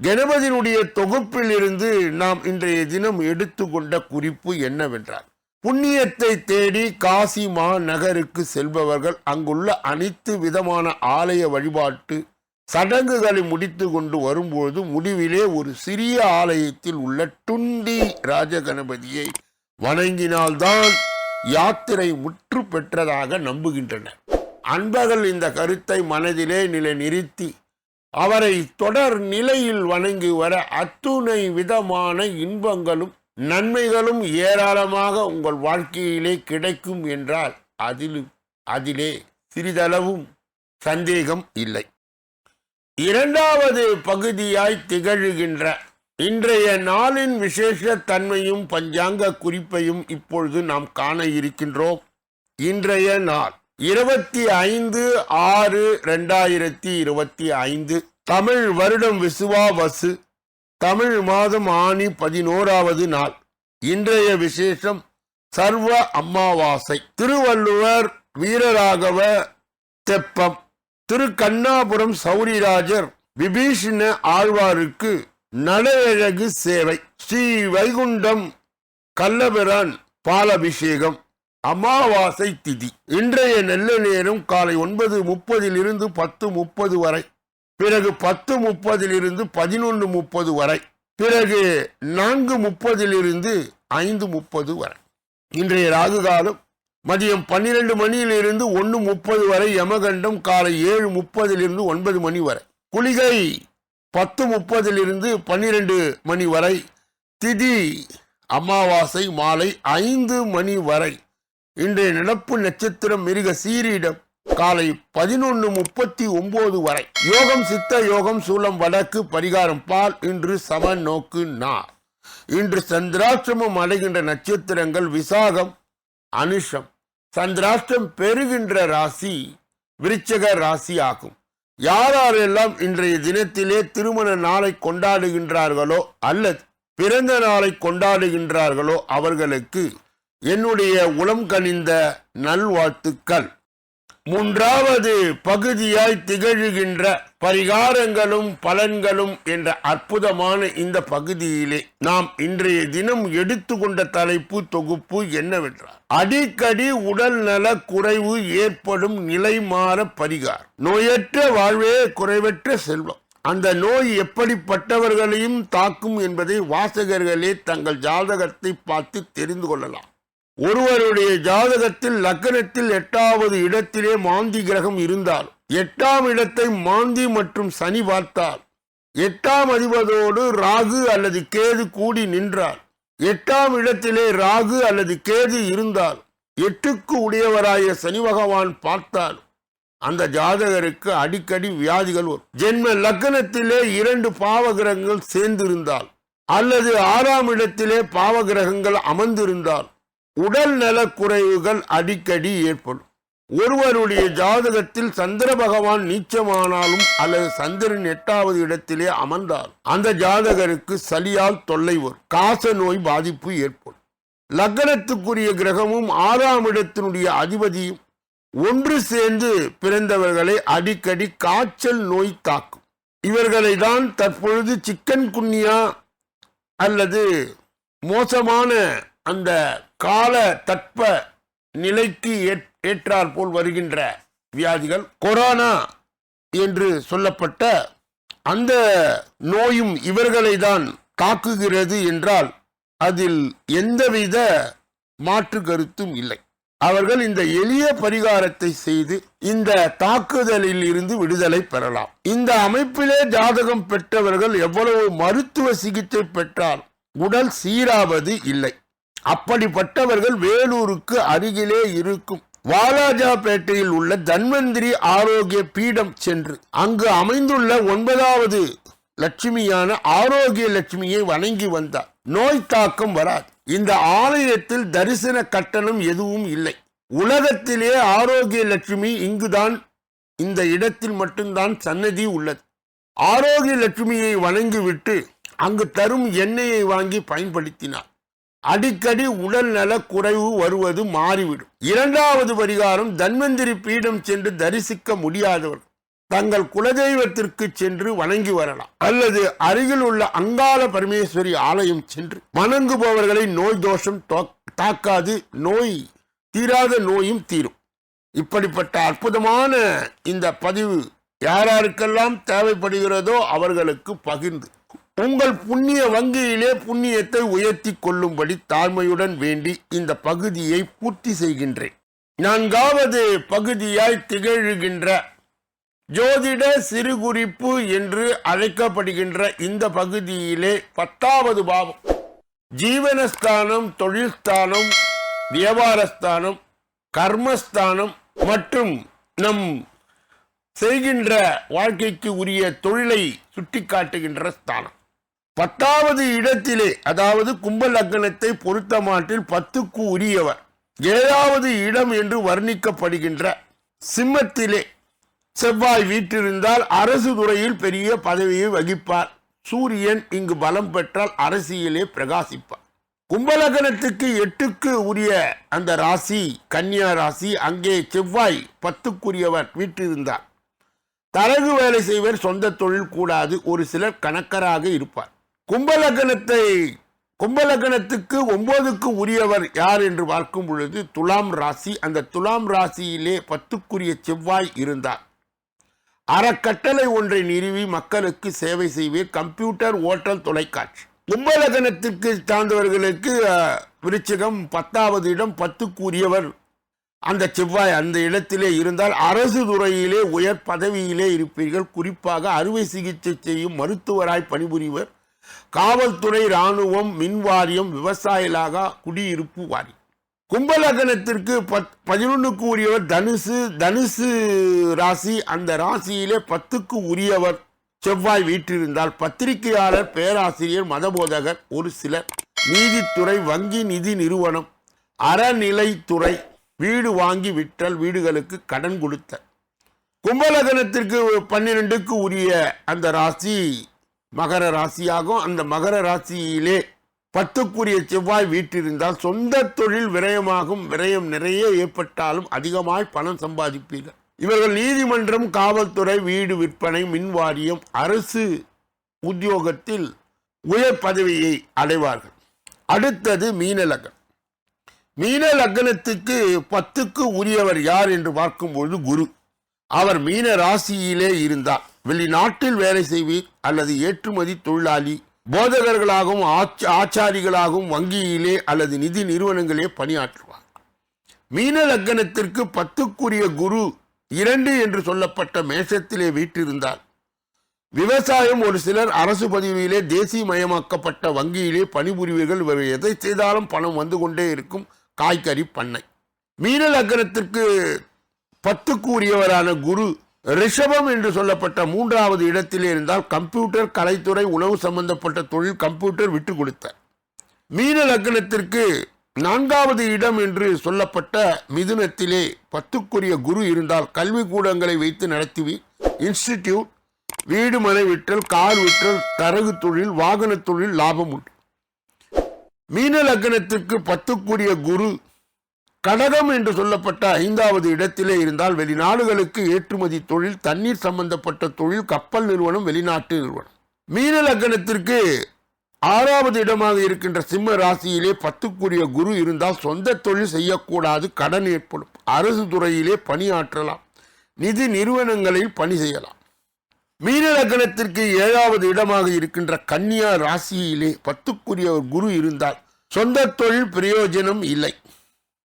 கணபதியினுடைய தொகுப்பில் இருந்து நாம் இன்றைய தினம் எடுத்துக்கொண்ட குறிப்பு என்னவென்றால் புண்ணியத்தை தேடி காசி மா நகருக்கு செல்பவர்கள் அங்குள்ள அனைத்து விதமான ஆலய வழிபாட்டு சடங்குகளை முடித்து கொண்டு வரும்போது முடிவிலே ஒரு சிறிய ஆலயத்தில் உள்ள டுண்டி ராஜகணபதியை வணங்கினால்தான் யாத்திரை முற்று பெற்றதாக நம்புகின்றனர். அன்பர்கள் இந்த கருத்தை மனதிலே நிலை நிறுத்தி அவரை தொடர் நிலையில் வணங்கி வர அத்துணை விதமான இன்பங்களும் நன்மைகளும் ஏராளமாக உங்கள் வாழ்க்கையிலே கிடைக்கும் என்றால் அதில் அதிலே சிறிதளவும் சந்தேகம் இல்லை. இரண்டாவது பகுதியாய் திகழ்கின்ற இன்றைய நாளின் விசேஷ தன்மையும் பஞ்சாங்க குறிப்பையும் இப்பொழுது நாம் காண இருக்கின்றோம். இன்றைய நாள் இருபத்தி ஐந்து ஆறு ரெண்டாயிரத்தி இருபத்தி ஐந்து. தமிழ் வருடம் விசுவாவசு தமிழ் மாதம் ஆணி பதினோராவது நாள். இன்றைய விசேஷம் சர்வ அமாவாசை திருவள்ளுவர் வீரராகவ தெப்பம். திரு கண்ணாபுரம் சௌரிராஜர் விபீஷண ஆழ்வாருக்கு நடையழகு சேவை. ஸ்ரீ வைகுண்டம் கல்லபிரான் பாலபிஷேகம். அமாவாசை திதி. இன்றைய நல்ல நேரம் காலை ஒன்பது முப்பதில் இருந்து பத்து முப்பது வரை. பிறகு பத்து முப்பதில் இருந்து பதினொன்று முப்பது வரை. பிறகு நான்கு முப்பதில் இருந்து ஐந்து முப்பது வரை. இன்றைய ராகு காலம் மதியம் பன்னிரண்டு மணியிலிருந்து ஒன்று முப்பது வரை. யமகண்டம் காலை ஏழு முப்பதிலிருந்து ஒன்பது மணி வரை. குளிகை பத்து முப்பதிலிருந்து பன்னிரெண்டு பன்னிரண்டு மணி வரை. திதி அமாவாசை மாலை ஐந்து மணி வரை. இன்றைய நடப்பு நட்சத்திரம் மிருக சீரிடம் காலை பதினொன்று முப்பத்தி ஒன்பது வரை. யோகம் சித்த யோகம் சூலம் வடக்கு பரிகாரம் பால் இன்று சம நோக்கு நா இன்று சந்திராஷ்டிரமம் அடைகின்ற நட்சத்திரங்கள் விசாகம் அனுஷம். சந்திராஷ்டிரம் பெறுகின்ற ராசி விருச்சக ராசி ஆகும். யாரெல்லாம் இன்றைய தினத்திலே திருமண நாளை கொண்டாடுகின்றார்களோ அல்லது பிறந்த நாளை கொண்டாடுகின்றார்களோ அவர்களுக்கு என்னுடைய உளம் கனிந்த நல்வாழ்த்துக்கள். மூன்றாவது பகுதியாய் திகழ்கின்ற பரிகாரங்களும் பலன்களும் என்ற அற்புதமான இந்த பகுதியிலே நாம் இன்றைய தினம் எடுத்துக்கொண்ட தலைப்பு தொகுப்பு என்னவென்றால் அடிக்கடி உடல் நல குறைவு ஏற்படும் நிலை மாற பரிகார் நோயற்ற வாழ்வே குறைவற்ற செல்வம். அந்த நோய் எப்படிப்பட்டவர்களையும் தாக்கும் என்பதை வாசகர்களே தங்கள் ஜாதகத்தை பார்த்து தெரிந்து கொள்ளலாம். ஒருவருடைய ஜாதகத்தில் லக்கணத்தில் எட்டாவது இடத்திலே மாந்தி கிரகம் இருந்தால் எட்டாம் இடத்தை மாந்தி மற்றும் சனி பார்த்தால் எட்டாம் அதிபதோடு ராகு அல்லது கேது கூடி நின்றார் எட்டாம் இடத்திலே ராகு அல்லது கேது இருந்தால் எட்டுக்கு உடையவராய சனி பகவான் பார்த்தால் அந்த ஜாதகருக்கு அடிக்கடி வியாதிகள் வரும். ஜென்ம லக்கணத்திலே இரண்டு பாவகிரகங்கள் சேர்ந்திருந்தால் அல்லது ஆறாம் இடத்திலே பாவகிரகங்கள் அமர்ந்திருந்தால் உடல் நலக் குறைவுகள் அடிக்கடி ஏற்படும். ஒருவருடைய ஜாதகத்தில் சந்திர பகவான் நீச்சமானாலும் அல்லது சந்திரன் எட்டாவது இடத்திலே அமர்ந்தால் அந்த ஜாதகருக்கு சளியால் தொல்லை வரும். காச நோய் பாதிப்பு ஏற்படும். லக்னத்துக்குரிய கிரகமும் ஆறாம் இடத்தினுடைய அதிபதியும் ஒன்று சேர்ந்து பிறந்தவர்களை அடிக்கடி காய்ச்சல் நோய் தாக்கும். இவர்களை தான் தற்பொழுது சிக்கன் குன்னியா அல்லது மோசமான அந்த கால தட்ப நிலைக்கு ஏற்- போல் வருகின்ற வியாதிகள் கொரோனா என்று சொல்லப்பட்ட அந்த நோயும் இவர்களை தான் தாக்குகிறது என்றால் அதில் எந்தவித மாற்று கருத்தும் இல்லை. அவர்கள் இந்த எளிய பரிகாரத்தை செய்து இந்த தாக்குதலில் இருந்து விடுதலை பெறலாம். இந்த அமைப்பிலே ஜாதகம் பெற்றவர்கள் எவ்வளவு மருத்துவ சிகிச்சை பெற்றால் உடல் சீராவது இல்லை. அப்படிப்பட்டவர்கள் வேலூருக்கு அருகிலே இருக்கும். வாலாஜாபேட்டையில் உள்ள தன்வந்திரி ஆரோக்கிய பீடம் சென்று அங்கு அமைந்துள்ள ஒன்பதாவது லட்சுமியான ஆரோக்கிய லட்சுமியை வணங்கி வந்தார். நோய் தாக்கம் வராது. இந்த ஆலயத்தில் தரிசன கட்டணம் எதுவும் இல்லை. உலகத்திலே ஆரோக்கிய லட்சுமி இங்குதான் இந்த இடத்தில் மட்டும்தான் சன்னதி உள்ளது. ஆரோக்கிய லட்சுமியை வணங்கிவிட்டு அங்கு தரும் எண்ணெயை வாங்கி பயன்படுத்தினார். அடிக்கடி உடல் நல குறைவு வருவது மாறிவிடும். இரண்டாவது பரிகாரம் தன்வந்திரி பீடம் சென்று தரிசிக்க முடியாதவர் தங்கள் குலதெய்வத்திற்கு சென்று வணங்கி வரலாம். அல்லது அருகில் உள்ள அங்காள பரமேஸ்வரி ஆலயம் சென்று வணங்குபவர்களை நோய் தோஷம் தாக்காது நோய் தீராத நோயும் தீரும். இப்படிப்பட்ட அற்புதமான இந்த பதிவு யாராருக்கெல்லாம் தேவைப்படுகிறதோ அவர்களுக்கு பகிர்ந்து உங்கள் புண்ணிய வங்கியிலே புண்ணியத்தை உயர்த்தி கொள்ளும்படி தாழ்மையுடன் வேண்டி இந்த பகுதியை பூர்த்தி செய்கின்றேன். நான்காவது பகுதியாய் திகழ்கின்ற ஜோதிட சிறுகுறிப்பு என்று அழைக்கப்படுகின்ற இந்த பகுதியிலே பத்தாவது பாவம். ஜீவனஸ்தானம் தொழில்ஸ்தானம் வியாபாரஸ்தானம் கர்மஸ்தானம் மற்றும் நம் செய்கின்ற வாழ்க்கைக்கு உரிய தொழிலை சுட்டிக்காட்டுகின்ற ஸ்தானம். பத்தாவது இடத்திலே அதாவது கும்ப லக்னத்தை பொறுத்த மாட்டில் பத்துக்கு உரியவர். ஏழாவது இடம் என்று வர்ணிக்கப்படுகின்ற சிம்மத்திலே செவ்வாய் வீற்றிருந்தால் அரசு துறையில் பெரிய பதவியை வகிப்பார். சூரியன் இங்கு பலம் பெற்றால் அரசியலே பிரகாசிப்பார். கும்பலகனத்துக்கு எட்டுக்கு உரிய அந்த ராசி கன்னியா ராசி அங்கே செவ்வாய் பத்துக்குரியவர் வீற்றிருந்தார். தரகு வேலை செய்வர் சொந்த தொழில் கூடாது ஒரு சிலர் கணக்கராக இருப்பார். கும்பலக்கணத்தை கும்பலக்கணத்துக்கு ஒன்பதுக்கு உரியவர் யார் என்று பார்க்கும் பொழுது துலாம் ராசி அந்த துலாம் ராசியிலே பத்துக்குரிய செவ்வாய் இருந்தார். அறக்கட்டளை ஒன்றை நிறுவி மக்களுக்கு சேவை செய்வேன். கம்ப்யூட்டர் ஓட்டல் தொலைக்காட்சி. கும்பலக்கணத்திற்கு சார்ந்தவர்களுக்கு விருச்சிகம் பத்தாவது இடம் பத்துக்குரியவர். அந்த செவ்வாய் அந்த இடத்திலே இருந்தால் அரசு துறையிலே உயர் பதவியிலே இருப்பீர்கள். குறிப்பாக அறுவை சிகிச்சை செய்யும் மருத்துவராய் பணிபுரிவர். காவல்துறை இராணுவம் மின்வாரியம் விவசாயிலாக குடியிருப்பு வாரி கும்பலகனத்திற்கு பத் பதினொன்றுக்கு உரியவர் தனுசு தனுசு ராசி அந்த ராசியிலே பத்துக்கு உரியவர் செவ்வாய் வீற்றிருந்தால் பத்திரிகையாளர் பேராசிரியர் மதபோதகர் ஒரு சிலர். நீதித்துறை வங்கி நிதி நிறுவனம் அறநிலைத்துறை வீடு வாங்கி விற்றல் வீடுகளுக்கு கடன் கொடுத்த கும்பலகனத்திற்கு பன்னிரெண்டுக்கு உரிய அந்த ராசி மகர ராசியாகும். அந்த மகர ராசியிலே பத்துக்குரிய செவ்வாய் வீட்டிருந்தால் சொந்த தொழில் விரயமாகும். விரயம் நிறைய ஏற்பட்டாலும் அதிகமாய் பணம் சம்பாதிப்பீர்கள். இவர்கள் நீதிமன்றம் காவல்துறை வீடு விற்பனை மின்வாரியம் அரசு உத்தியோகத்தில் உயர் பதவியை அடைவார்கள். அடுத்தது மீனலகன் மீன லக்னத்துக்கு பத்துக்கு உரியவர் யார் என்று பார்க்கும்பொழுது குரு. அவர் மீன ராசியிலே இருந்தார். வெளிநாட்டில் வேலை செய்வீர் அல்லது ஏற்றுமதி தொழிலாளி போதகர்களாகவும் ஆச்சாரிகளாகவும் வங்கியிலே அல்லது நிதி நிறுவனங்களே பணியாற்றுவார். மீன லக்னத்திற்கு பத்துக்குரிய குரு இரண்டு என்று சொல்லப்பட்ட மேஷத்திலே வீற்றிருந்தார். விவசாயம் ஒரு சிலர் அரசு பதவியிலே தேசியமயமாக்கப்பட்ட வங்கியிலே பணிபுரிவீர்கள். இவர் எதை செய்தாலும் பணம் வந்து கொண்டே இருக்கும். காய்கறி பண்ணை. மீன லக்னத்திற்கு பத்துக்குரியவரான குரு ரிஷபம் என்று சொல்லப்பட்ட மூன்றாவது இடத்திலே இருந்தால் கம்ப்யூட்டர் கலைத்துறை உணவு சம்பந்தப்பட்ட தொழில் கம்ப்யூட்டர் விட்டு கொடுத்தார். மீன லக்னத்திற்கு நான்காவது இடம் என்று சொல்லப்பட்ட மிதுனத்திலே பத்துக்குரிய குரு இருந்தால் கல்வி கூடங்களை வைத்து நடத்துவி இன்ஸ்டிடியூட் வீடு மனை விற்றல் கார் விற்றல் தரகு தொழில் வாகன தொழில் லாபம் உண்டு. மீன லக்னத்திற்கு பத்துக்குரிய குரு கடகம் என்று சொல்லப்பட்ட ஐந்தாவது இடத்திலே இருந்தால் வெளிநாடுகளுக்கு ஏற்றுமதி தொழில் தண்ணீர் சம்பந்தப்பட்ட தொழில் கப்பல் நிறுவனம் வெளிநாட்டு நிறுவனம். மீன லக்னத்திற்கு ஆறாவது இடமாக இருக்கின்ற சிம்ம ராசியிலே பத்துக்குரிய குரு இருந்தால் சொந்த தொழில் செய்யக்கூடாது கடன் ஏற்படும். அரசு துறையிலே பணியாற்றலாம். நிதி நிறுவனங்களில் பணி செய்யலாம். மீன லக்னத்திற்கு ஏழாவது இடமாக இருக்கின்ற கன்னியா ராசியிலே பத்துக்குரிய ஒரு குரு இருந்தால் சொந்த தொழில் பிரயோஜனம் இல்லை.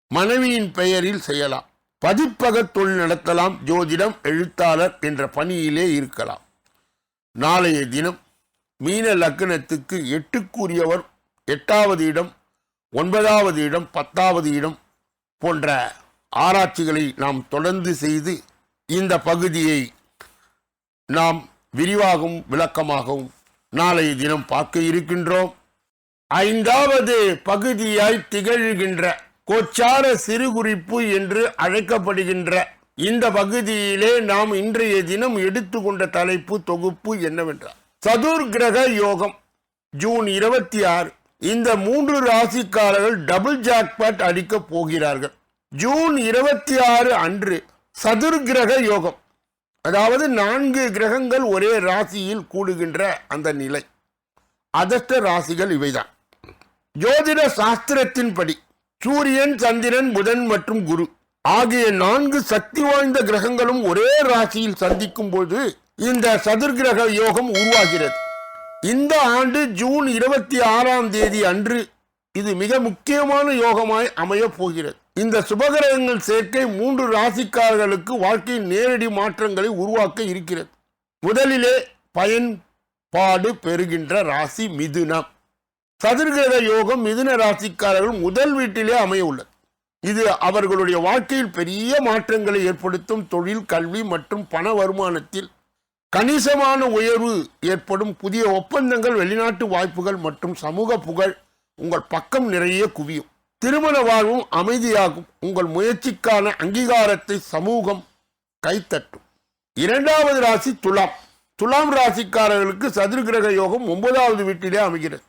மனைவியின் பெயரில் செய்யலாம். பதிப்பக தொழில் நடத்தலாம். ஜோதிடம் எழுத்தாளர் என்ற பணியிலே இருக்கலாம். நாளைய தினம் மீன லக்னத்துக்கு எட்டுக்குரியவர் எட்டாவது இடம் ஒன்பதாவது இடம் பத்தாவது இடம் போன்ற ஆராய்ச்சிகளை நாம் தொடர்ந்து செய்து இந்த பகுதியை நாம் விரிவாகவும் விளக்கமாகவும் நாளைய தினம் பார்க்க இருக்கின்றோம். ஐந்தாவது பகுதியாய் திகழ்கின்ற கோச்சார சிறுகுறிப்பு என்று அழைக்கப்படுகின்ற இந்த பகுதியிலே நாம் இன்றைய தினம் எடுத்துக்கொண்ட தலைப்பு தொகுப்பு என்னவென்றால் சதுர் கிரக யோகம் ஜூன் இருபத்தி ஆறு. இந்த மூன்று ராசிக்காரர்கள் டபுள் ஜாக்பாட் அடிக்க போகிறார்கள். ஜூன் இருபத்தி ஆறு அன்று சதுர் கிரக யோகம். அதாவது நான்கு கிரகங்கள் ஒரே ராசியில் கூடுகின்ற அந்த நிலை. அதஷ்ட ராசிகள் இவைதான். ஜோதிட சாஸ்திரத்தின்படி சூரியன் சந்திரன் புதன் மற்றும் குரு ஆகிய நான்கு சக்தி வாய்ந்த கிரகங்களும் ஒரே ராசியில் சந்திக்கும் போது இந்த சதுர்கிரக யோகம் உருவாகிறது. இந்த ஆண்டு ஜூன் இருபத்தி ஆறாம் தேதி அன்று இது மிக முக்கியமான யோகமாய் அமையப் போகிறது. இந்த சுபகிரகங்கள் சேர்க்கை மூன்று ராசிக்காரர்களுக்கு வாழ்க்கையின் நேரடி மாற்றங்களை உருவாக்க இருக்கிறது. முதலிலே பயன்பாடு பெறுகின்ற ராசி மிதுனம். சதுர்கிரக யோகம் மிதுன ராசிக்காரர்கள் முதல் வீட்டிலே அமைய உள்ளது இது அவர்களுடைய வாழ்க்கையில் பெரிய மாற்றங்களை ஏற்படுத்தும் தொழில் கல்வி மற்றும் பண வருமானத்தில் கணிசமான உயர்வு ஏற்படும். புதிய ஒப்பந்தங்கள் வெளிநாட்டு வாய்ப்புகள் மற்றும் சமூக புகழ் உங்கள் பக்கம் நிறைய குவியும். திருமண வாழ்வும் அமைதியாகும். உங்கள் முயற்சிக்கான அங்கீகாரத்தை சமூகம் கைத்தட்டும். இரண்டாவது ராசி துலாம். துலாம் ராசிக்காரர்களுக்கு சதுர்கிரக யோகம் ஒன்பதாவது வீட்டிலே அமைகிறது.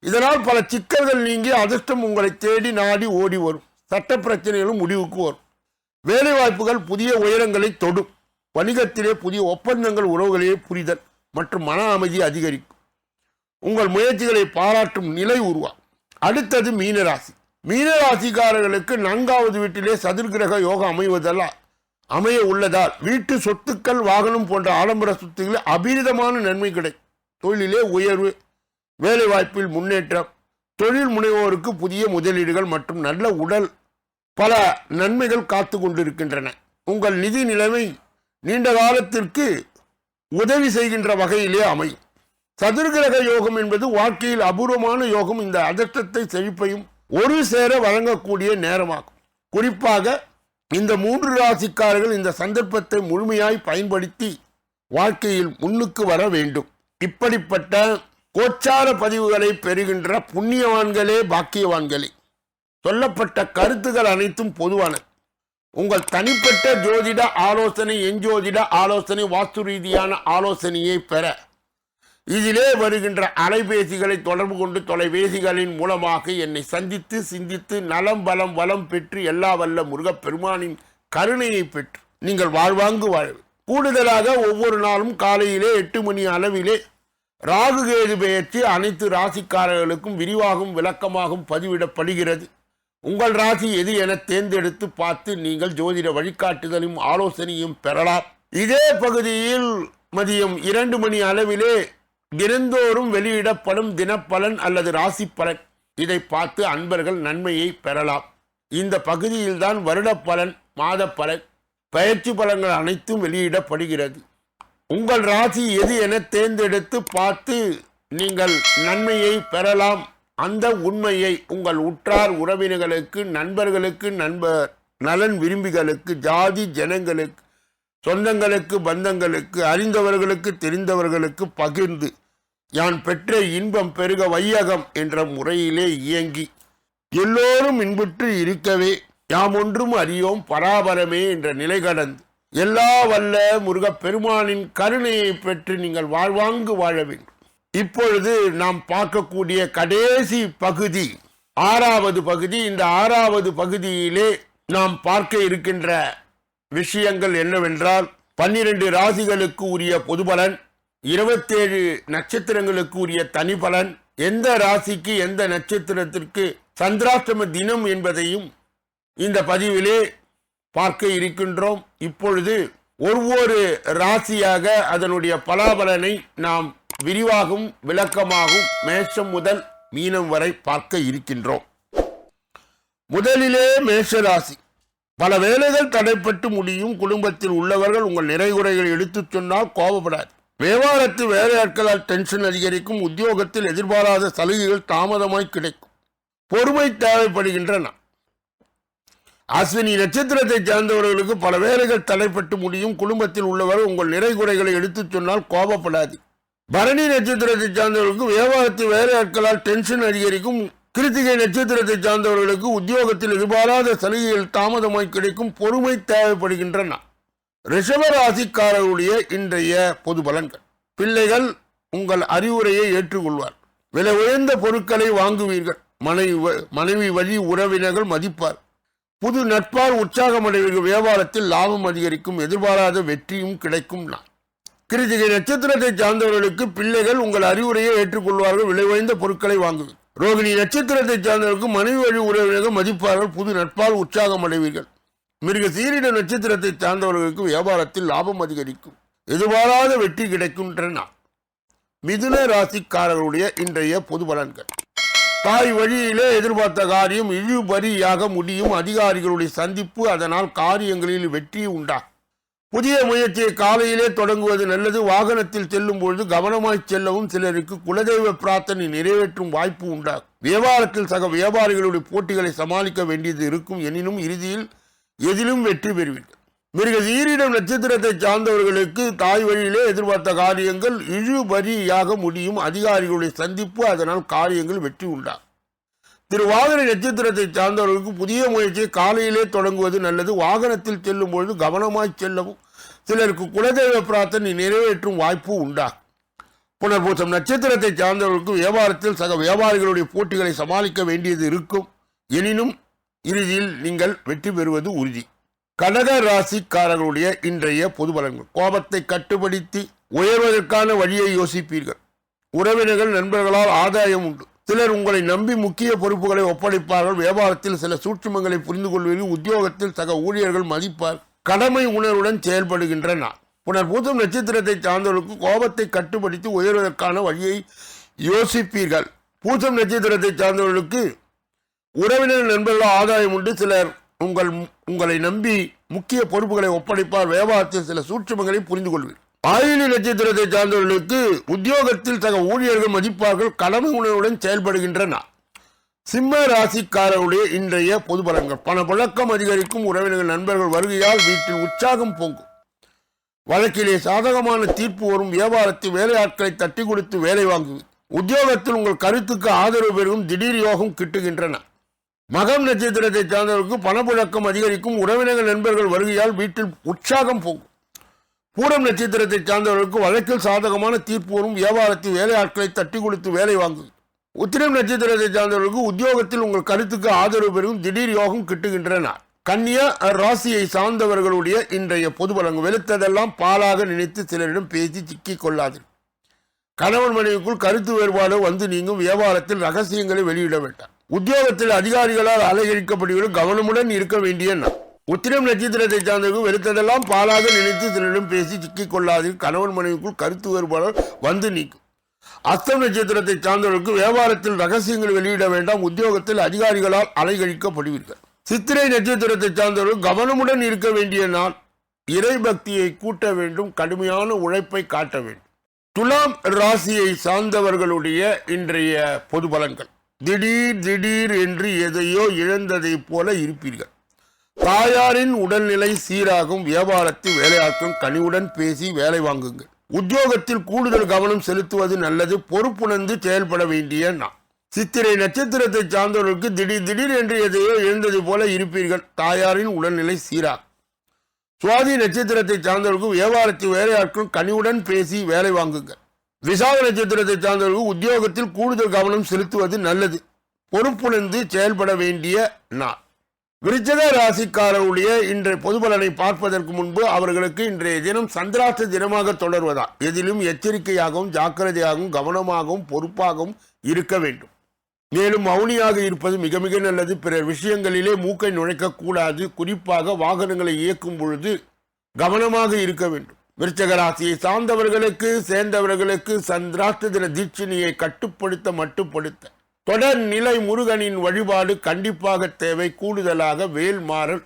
இதனால் பல சிக்கல்கள் நீங்கி அதிர்ஷ்டம் உங்களை தேடி நாடி ஓடி வரும். சட்ட பிரச்சனைகளும் முடிவுக்கு வரும். வேலை வாய்ப்புகள் புதிய உயரங்களை தொடும். வணிகத்திலே புதிய ஒப்பந்தங்கள் உறவுகளையே புரிதல் மற்றும் மன அமைதி அதிகரிக்கும். உங்கள் முயற்சிகளை பாராட்டும் நிலை உருவாகும் அடுத்தது மீனராசி. மீனராசிக்காரர்களுக்கு நான்காவது வீட்டிலே சதுர்கிரக யோகம் அமைவதெல்லாம் அமைய உள்ளதால் வீட்டு சொத்துக்கள் வாகனம் போன்ற ஆடம்பர சொத்துக்களில் அபீரிதமான நன்மை கிடைக்கும். தொழிலே உயர்வு வேலைவாய்ப்பில் முன்னேற்றம் தொழில் முனைவோருக்கு புதிய முதலீடுகள் மற்றும் நல்ல உடல் பல நன்மைகள் காத்து கொண்டிருக்கின்றன. உங்கள் நிதி நிலைமை நீண்ட காலத்திற்கு உதவி செய்கின்ற வகையிலே அமையும். சதுர்கிரக யோகம் என்பது வாழ்க்கையில் அபூர்வமான யோகம். இந்த அதிர்ஷ்டத்தை செழிப்பையும் ஒரு சேர வழங்கக்கூடிய நேரமாகும். குறிப்பாக இந்த மூன்று ராசிக்காரர்கள் இந்த சந்தர்ப்பத்தை முழுமையாய் பயன்படுத்தி வாழ்க்கையில் முன்னுக்கு வர வேண்டும். இப்படிப்பட்ட கோச்சார பதிவுகளை பெறுகின்ற புண்ணியவான்களே பாக்கியவான்களே. சொல்லப்பட்ட கருத்துகள் அனைத்தும் பொதுவானது. உங்கள் தனிப்பட்ட ஜோதிட ஆலோசனை எஞ்சோதிட ஆலோசனை வாஸ்து ரீதியான ஆலோசனையை பெற. இதிலே வருகின்ற அலைபேசிகளை தொடர்பு கொண்டு தொலைபேசிகளின் மூலமாக என்னை சந்தித்து சிந்தித்து நலம் பலம் வளம் பெற்று எல்லா வல்ல முருகப்பெருமானின் கருணையை பெற்று. நீங்கள் வாழ்வாங்கு வாழ்வு. கூடுதலாக ஒவ்வொரு நாளும் காலையிலே எட்டு மணி அளவிலே ராகு கேது பெயர்ச்சி அனைத்து ராசிக்காரர்களுக்கும் விரிவாகவும் விளக்கமாகவும் பதிவிடப்படுகிறது. உங்கள் ராசி எது என தேர்ந்தெடுத்து பார்த்து நீங்கள் ஜோதிட வழிகாட்டுதலையும் ஆலோசனையும் பெறலாம். இதே பகுதியில் மதியம் இரண்டு மணி அளவிலே தினந்தோறும் வெளியிடப்படும் தினப்பலன் அல்லது ராசி பலன் இதை பார்த்து அன்பர்கள் நன்மையை பெறலாம். இந்த பகுதியில்தான் வருட பலன் மாத பலன் பயிற்சி பலன்கள் அனைத்தும் வெளியிடப்படுகிறது. உங்கள் ராசி எது என தேர்ந்தெடுத்து பார்த்து நீங்கள் நன்மையை பெறலாம். அந்த உண்மையை உங்கள் உற்றார் உறவினர்களுக்கு நண்பர்களுக்கு நண்பர் நலன் விரும்பிகளுக்கு ஜாதி ஜனங்களுக்கு சொந்தங்களுக்கு பந்தங்களுக்கு அறிந்தவர்களுக்கு தெரிந்தவர்களுக்கு பகிர்ந்து யான் பெற்ற இன்பம் பெருக வையகம் என்ற முறையிலே இயங்கி எல்லோரும் இன்புற்று இருக்கவே யாம் ஒன்றும் அறியோம் பராபரமே என்ற நிலை கடந்து எல்லா வல்ல முருகப்பெருமானின் கருணையை பெற்று நீங்கள் வாழ்வாங்கு வாழ வேண்டும். இப்பொழுது நாம் பார்க்கக்கூடிய கடைசி பகுதி ஆறாவது பகுதி. இந்த ஆறாவது பகுதியிலே நாம் பார்க்க இருக்கின்ற விஷயங்கள் என்னவென்றால் பன்னிரண்டு ராசிகளுக்கு உரிய பொதுபலன் இருபத்தேழு நட்சத்திரங்களுக்கு உரிய தனிபலன். எந்த ராசிக்கு எந்த நட்சத்திரத்திற்கு சந்திராஷ்டம தினம் என்பதையும் இந்த பதிவிலே பார்க்க இருக்கின்றோம். இப்பொழுது ஒவ்வொரு ராசியாக அதனுடைய பலாபலனை நாம் விரிவாகவும் விளக்கமாகவும் மேஷம் முதல் மீனம் வரை பார்க்க இருக்கின்றோம். முதலிலே மேஷ ராசி பல வேலைகள் தடைப்பட்டு முடியும். குடும்பத்தில் உள்ளவர்கள் உங்கள் நிறைகுறைகளை எடுத்துச் சொன்னால் கோபப்படாது. வியாபாரத்தில் வேலையாட்களால் டென்ஷன் அதிகரிக்கும். உத்தியோகத்தில் எதிர்பாராத சலுகைகள் தாமதமாய் கிடைக்கும். பொறுமை தேவைப்படுகின்றன. அஸ்வினி நட்சத்திரத்தை சார்ந்தவர்களுக்கு பல வேலைகள் தடைப்பட்டு முடியும். குடும்பத்தில் உள்ளவர் உங்கள் நிறைகுறைகளை எடுத்துச் சொன்னால் கோபப்படாது. பரணி நட்சத்திரத்தை சார்ந்தவர்களுக்கு வியாபாரத்து வேலையாட்களால் டென்ஷன் அதிகரிக்கும். கிருத்திகை நட்சத்திரத்தை சார்ந்தவர்களுக்கு உத்தியோகத்தில் எதிர்பாராத சலுகைகள் தாமதமாய் கிடைக்கும். பொறுமை தேவைப்படுகின்றன. ரிஷபராசிக்காரர்களுடைய இன்றைய பொது பலன்கள். பிள்ளைகள் உங்கள் அறிவுரையை ஏற்றுக்கொள்வார். விலை உயர்ந்த பொருட்களை வாங்குவீர்கள். மனைவி வ- மனைவி வழி உறவினர்கள் மதிப்பார். புது நட்பால் உற்சாகமடைவீர்கள் வியாபாரத்தில் லாபம் அதிகரிக்கும் எதிர்பாராத வெற்றியும் கிடைக்கும் நான் கிருத்திகை நட்சத்திரத்தை சார்ந்தவர்களுக்கு பிள்ளைகள் உங்கள் அறிவுரையை ஏற்றுக்கொள்வார்கள் விலை உயர்ந்த பொருட்களை வாங்குவது ரோகிணி நட்சத்திரத்தை சார்ந்தவர்களுக்கு மனைவி வழி உறவினர்கள் மதிப்பார்கள் புது நட்பால் உற்சாகம் அடைவீர்கள். மிருக சீரிட நட்சத்திரத்தை சார்ந்தவர்களுக்கு வியாபாரத்தில் லாபம் அதிகரிக்கும் எதிர்பாராத வெற்றி கிடைக்கின்றன. மிதுன ராசிக்காரர்களுடைய இன்றைய பொது பலன்கள். தாய் வழியிலே எதிர்பார்த்த காரியம் இழுபறியாக முடியும். அதிகாரிகளுடைய சந்திப்பு அதனால் காரியங்களில் வெற்றி உண்டா? புதிய முயற்சியை காலையிலே தொடங்குவது நல்லது. வாகனத்தில் செல்லும் பொழுது கவனமாய் செல்லவும் சிலருக்கு குலதெய்வ பிரார்த்தனை நிறைவேற்றும் வாய்ப்பு உண்டா? வியாபாரத்தில் சக வியாபாரிகளுடைய போட்டிகளை சமாளிக்க வேண்டியது இருக்கும். எனினும் இறுதியில் எதிலும் வெற்றி பெறுவீர்கள். மிருக சீரிடம் நட்சத்திரத்தை சார்ந்தவர்களுக்கு தாய் வழியிலே எதிர்பார்த்த காரியங்கள் இழுபறியாக முடியும். அதிகாரிகளுடைய சந்திப்பு அதனால் காரியங்கள் வெற்றி உண்டா திரு வாகன நட்சத்திரத்தை சார்ந்தவர்களுக்கு புதிய முயற்சியை காலையிலே தொடங்குவது நல்லது. வாகனத்தில் செல்லும் பொழுது கவனமாய் செல்லவும். சிலருக்கு குலதெய்வ பிரார்த்தனை நிறைவேற்றும் வாய்ப்பு உண்டா புனர்பூசம் நட்சத்திரத்தை சார்ந்தவர்களுக்கு வியாபாரத்தில் சக வியாபாரிகளுடைய போட்டிகளை சமாளிக்க வேண்டியது இருக்கும். எனினும் இறுதியில் நீங்கள் வெற்றி பெறுவது உறுதி. கடக ராசிக்காரர்களுடைய இன்றைய பொது பலன்கள். கோபத்தை கட்டுப்படுத்தி உயர்வதற்கான வழியை யோசிப்பீர்கள். உறவினர்கள் நண்பர்களால் ஆதாயம் உண்டு. சிலர் உங்களை நம்பி முக்கிய பொறுப்புகளை ஒப்படைப்பார்கள். வியாபாரத்தில் சில சூட்சுமங்களை புரிந்து கொள்வீர்கள் உத்தியோகத்தில் சக ஊழியர்கள் மதிப்பார். கடமை உணர்வுடன் செயல்படுகின்ற புனர் புனர்பூசம் நட்சத்திரத்தை சார்ந்தவர்களுக்கு கோபத்தை கட்டுப்படுத்தி உயர்வதற்கான வழியை யோசிப்பீர்கள். பூசம் நட்சத்திரத்தை சார்ந்தவர்களுக்கு உறவினர் நண்பர்கள் ஆதாயம் உண்டு. சிலர் உங்கள் உங்களை நம்பி முக்கிய பொறுப்புகளை ஒப்படைப்பார் வியாபாரத்தில் சில சூட்சுமங்களை புரிந்து கொள்வீர் ஆயுளி நட்சத்திரத்தை சார்ந்தவர்களுக்கு உத்தியோகத்தில் தக ஊழியர்கள் மதிப்பார்கள் கடமை உணர்வுடன் செயல்படுகின்றன. சிம்ம ராசிக்காரருடைய இன்றைய பொது பலன்கள். பண புழக்கம் அதிகரிக்கும் உறவினர்கள் நண்பர்கள் வருகையால் வீட்டில் உற்சாகம் பொங்கும். வழக்கிலே சாதகமான தீர்ப்பு வரும் வியாபாரத்தில் வேலையாட்களை தட்டி கொடுத்து வேலை வாங்குவது உத்தியோகத்தில் உங்கள் கருத்துக்கு ஆதரவு பெறும் திடீர் யோகம் கிட்டுகின்றன. மகம் நட்சத்திரத்தை சார்ந்தவருக்கு பணப்புழக்கம் அதிகரிக்கும் உறவினர்கள் நண்பர்கள் வருகையால் வீட்டில் உற்சாகம் போகும். பூரம் நட்சத்திரத்தை சார்ந்தவர்களுக்கு வழக்கில் சாதகமான தீர்ப்பு வரும். வியாபாரத்தில் வேலையாட்களை தட்டி கொடுத்து வேலை வாங்கும் உத்திரம் நட்சத்திரத்தை சார்ந்தவர்களுக்கு உத்தியோகத்தில் உங்கள் கருத்துக்கு ஆதரவு பெறும் திடீர் யோகம் கிட்டுகின்றன. கன்னியா ராசியை சார்ந்தவர்களுடைய இன்றைய பொது வழங்கு. வெளுத்ததெல்லாம் பாலாக நினைத்து சிலரிடம் பேசி சிக்கிக் கொள்ளாதீர்கள் கணவன் மனைவிக்குள் கருத்து வேறுபாடு வந்து நீங்கும். வியாபாரத்தில் ரகசியங்களை வெளியிட வேண்டாம். உத்தியோகத்தில் அதிகாரிகளால் அலங்கரிக்கப்படுவதில் கவனமுடன் இருக்க வேண்டிய நாள் உத்திரம் நட்சத்திரத்தை சார்ந்தவர்கள் வெறுத்ததெல்லாம் பாலாக நினைத்து சிலரிடம் பேசி சிக்கிக் கொள்ளாதீர்கள் கணவன் மனைவிக்குள் கருத்து வேறுபாடு வந்து நீக்கும். அஸ்தம் நட்சத்திரத்தை சார்ந்தவர்களுக்கு வியாபாரத்தில் ரகசியங்கள் வெளியிட வேண்டாம். உத்தியோகத்தில் அதிகாரிகளால் அலைகழிக்கப்படுவீர்கள் சித்திரை நட்சத்திரத்தை சார்ந்தவர்கள் கவனமுடன் இருக்க வேண்டிய நாள். இறை பக்தியை கூட்ட வேண்டும். கடுமையான உழைப்பை காட்ட வேண்டும். துலாம் ராசியை சார்ந்தவர்களுடைய இன்றைய பொது பலன்கள். திடீர் திடீர் என்று எதையோ இழந்ததைப் போல இருப்பீர்கள். தாயாரின் உடல்நிலை சீராகும் வியாபாரத்தை வேலையாக்கும் கனிவுடன் பேசி வேலை வாங்குங்கள். உத்தியோகத்தில் கூடுதல் கவனம் செலுத்துவது நல்லது பொறுப்புணர்ந்து செயல்பட வேண்டிய நான் சித்திரை நட்சத்திரத்தை சார்ந்தவர்களுக்கு திடீர் திடீர் என்று எதையோ இழந்தது போல இருப்பீர்கள். தாயாரின் உடல்நிலை சீராகும். சுவாதி நட்சத்திரத்தை சார்ந்தவர்களுக்கு வியாபாரத்தை வேலையாட்கள் கனிவுடன் பேசி வேலை வாங்குங்கள். விசாக நட்சத்திரத்தை சார்ந்தவர்கள் உத்தியோகத்தில் கூடுதல் கவனம் செலுத்துவது நல்லது. பொறுப்புணர்ந்து செயல்பட வேண்டிய நாள். விருச்சக ராசிக்காரருடைய இன்றைய பொதுபலனை பார்ப்பதற்கு முன்பு அவர்களுக்கு இன்றைய தினம் சந்திராஷ்ட தினமாக தொடர்வதா எதிலும் எச்சரிக்கையாகவும் ஜாக்கிரதையாகவும் கவனமாகவும் பொறுப்பாகவும் இருக்க வேண்டும். மேலும் மௌனியாக இருப்பது மிக மிக நல்லது. பிற விஷயங்களிலே மூக்கை நுழைக்கக்கூடாது குறிப்பாக வாகனங்களை இயக்கும் பொழுது கவனமாக இருக்க வேண்டும். விருச்சகராசியை சார்ந்தவர்களுக்கு சேர்ந்தவர்களுக்கு சந்திராஷ்ட தின தீட்சினியை கட்டுப்படுத்த மட்டுப்படுத்த. தொடர் நிலை முருகனின் வழிபாடு கண்டிப்பாக தேவை. கூடுதலாக வேல்மாறல்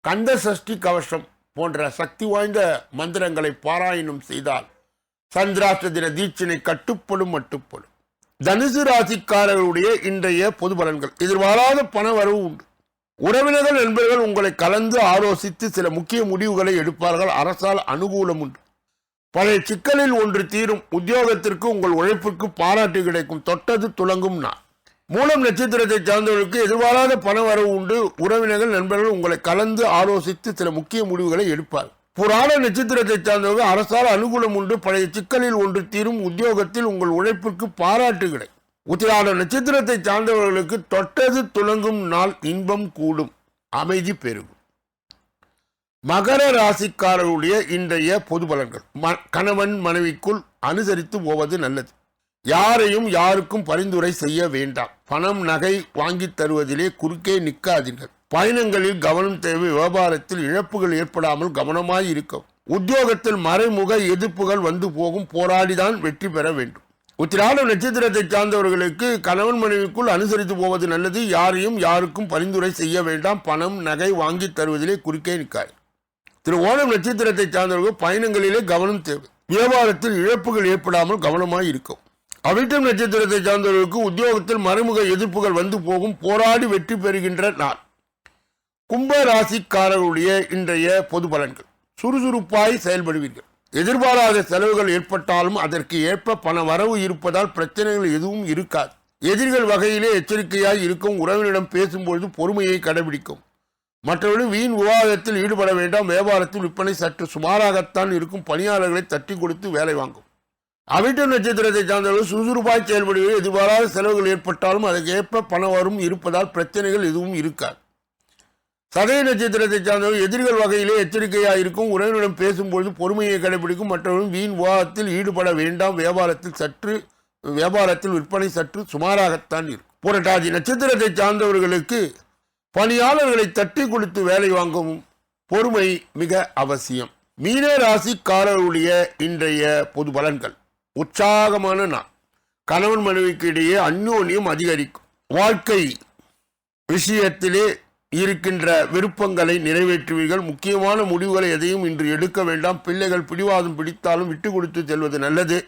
கந்த சஷ்டி கவசம் போன்ற சக்தி வாய்ந்த மந்திரங்களை பாராயணம் செய்தால் சந்திராஷ்ட தின தீட்சினை கட்டுப்படும் மட்டுப்படும். தனுசு ராசிக்காரர்களுடைய இன்றைய பொது பலன்கள். எதிர்பாராத பண வரவு உண்டு. உறவினர்கள் நண்பர்கள் உங்களை கலந்து ஆலோசித்து சில முக்கிய முடிவுகளை எடுப்பார்கள். அரசால் அனுகூலம் உண்டு. பழைய சிக்கலில் ஒன்று தீரும். உத்தியோகத்திற்கு உங்கள் உழைப்புக்கு பாராட்டு கிடைக்கும். தொட்டது துலங்கும் நான் மூலம் நட்சத்திரத்தை சார்ந்தவர்களுக்கு எதிர்பாராத பண வரவு உண்டு. உறவினர்கள் நண்பர்கள் உங்களை கலந்து ஆலோசித்து சில முக்கிய முடிவுகளை எடுப்பார் புராண நட்சத்திரத்தை சார்ந்தவர்கள் அரசால் அனுகூலம் உண்டு. பழைய சிக்கலில் ஒன்று தீரும். உத்தியோகத்தில் உங்கள் உழைப்பிற்கு பாராட்டு கிடைக்கும். உத்திராட நட்சத்திரத்தை சார்ந்தவர்களுக்கு தொட்டது துளங்கும் நாள் இன்பம் கூடும். அமைதி பெருகும். மகர ராசிக்காரருடைய இன்றைய பொது பலன்கள். ம- கணவன் மனைவிக்குள் அனுசரித்து போவது நல்லது. யாரையும் யாருக்கும் பரிந்துரை செய்ய வேண்டாம். பணம் நகை வாங்கி தருவதிலே குறுக்கே நிற்காதீர்கள். பயணங்களில் கவனம் தேவை. வியாபாரத்தில் இழப்புகள் ஏற்படாமல் கவனமாய் இருக்கும் உத்தியோகத்தில் மறைமுக எதிர்ப்புகள் வந்து போகும். போராடிதான் வெற்றி பெற வேண்டும். உத்திராட நட்சத்திரத்தை சார்ந்தவர்களுக்கு கணவன் மனைவிக்குள் அனுசரித்து போவது நல்லது. யாரையும் யாருக்கும் பரிந்துரை செய்ய வேண்டாம். பணம் நகை வாங்கித் தருவதிலே குறுக்கே நிற்காது திரு ஓணம் நட்சத்திரத்தை சார்ந்தவர்கள் பயணங்களிலே கவனம் தேவை. வியாபாரத்தில் இழப்புகள் ஏற்படாமல் கவனமாக இருக்கும். அவிட்டம் நட்சத்திரத்தை சார்ந்தவர்களுக்கு உத்தியோகத்தில் மறைமுக எதிர்ப்புகள் வந்து போகும். போராடி வெற்றி பெறுகின்ற நாள். கும்ப ராசிக்காரர்களுடைய இன்றைய பொது பலன்கள். சுறுசுறுப்பாய் செயல்படுவீர்கள். எதிர்பாராத செலவுகள் ஏற்பட்டாலும் அதற்கு ஏற்ப பண வரவு இருப்பதால் பிரச்சனைகள் எதுவும் இருக்காது. எதிரிகள் வகையிலே எச்சரிக்கையாய் இருக்கும் உறவினரிடம் பேசும்பொழுது பொறுமையை கடைபிடிக்கும். மற்றவர்கள் வீண் விவாதத்தில் ஈடுபட வேண்டாம். வியாபாரத்தில் விற்பனை சற்று சுமாராகத்தான் இருக்கும். பணியாளர்களை தட்டி கொடுத்து வேலை வாங்கும். அவிட்ட நட்சத்திரத்தை சார்ந்தவர்கள் சுறுசுறுப்பாய் செயல்படுவது எதிர்பாராத செலவுகள் ஏற்பட்டாலும் அதற்கு ஏற்ப பண வரும் இருப்பதால் பிரச்சனைகள் எதுவும் இருக்காது. சதய நட்சத்திரத்தை சார்ந்தவர் எதிரிகள் வகையிலே எச்சரிக்கையாக இருக்கும் உறவினரிடம் பேசும்பொழுது பொறுமையை கடைபிடிக்கும். மற்றவர்களும் வீண் விவாதத்தில் ஈடுபட வேண்டாம். வியாபாரத்தில் சற்று வியாபாரத்தில் விற்பனை சற்று சுமாராகத்தான் இருக்கும். புரட்டாதி நட்சத்திரத்தை சார்ந்தவர்களுக்கு பணியாளர்களை தட்டி கொடுத்து வேலை வாங்கவும் பொறுமை மிக அவசியம். மீன ராசிக்காரர்களுடைய இன்றைய பொது பலன்கள். உற்சாகமான நாள். கணவன் மனைவிக்கு இடையே அந்யோன்யம் அதிகரிக்கும். வாழ்க்கை விஷயத்திலே இருக்கின்ற விருப்பங்களை நிறைவேற்றுவீர்கள். முக்கியமான முடிவுகளை எதையும் இன்று எடுக்க வேண்டாம். பிள்ளைகள் பிடிவாதம் பிடித்தாலும் விட்டு கொடுத்து செல்வது நல்லது.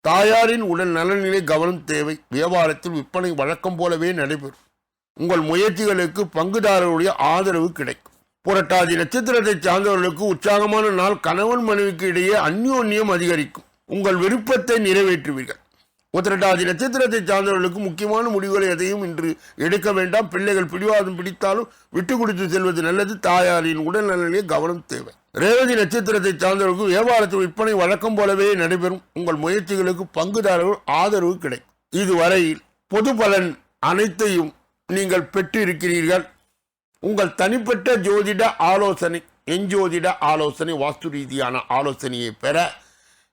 தாயாரின் உடல் நலநிலை கவனம் தேவை. வியாபாரத்தில் விற்பனை வழக்கம் போலவே நடைபெறும். உங்கள் முயற்சிகளுக்கு பங்குதாரர்களுடைய ஆதரவு கிடைக்கும். புரட்டாதி நட்சத்திரத்தை சார்ந்தவர்களுக்கு உற்சாகமான நாள் கணவன் மனைவிக்கு இடையே அந்யோன்யம் அதிகரிக்கும். உங்கள் விருப்பத்தை நிறைவேற்றுவீர்கள். உத்திரட்டாதி நட்சத்திரத்தை சார்ந்தவர்களுக்கு முக்கியமான முடிவுகளை எதையும் இன்று எடுக்க வேண்டாம். பிள்ளைகள் பிடிவாதம் பிடித்தாலும் விட்டு கொடுத்து செல்வது நல்லது. தாயாரின் உடல் நலனிலே கவனம் தேவை. ரேவதி நட்சத்திரத்தை சார்ந்தவர்களுக்கு வியாபாரத்தில் விற்பனை வழக்கம் போலவே நடைபெறும். உங்கள் முயற்சிகளுக்கு பங்குதாரர்கள் ஆதரவு கிடைக்கும். இதுவரையில் பொது பலன் அனைத்தையும் நீங்கள் பெற்றிருக்கிறீர்கள். உங்கள் தனிப்பட்ட ஜோதிட ஆலோசனை எஞ்சோதிட ஆலோசனை வாஸ்து ரீதியான ஆலோசனையை பெற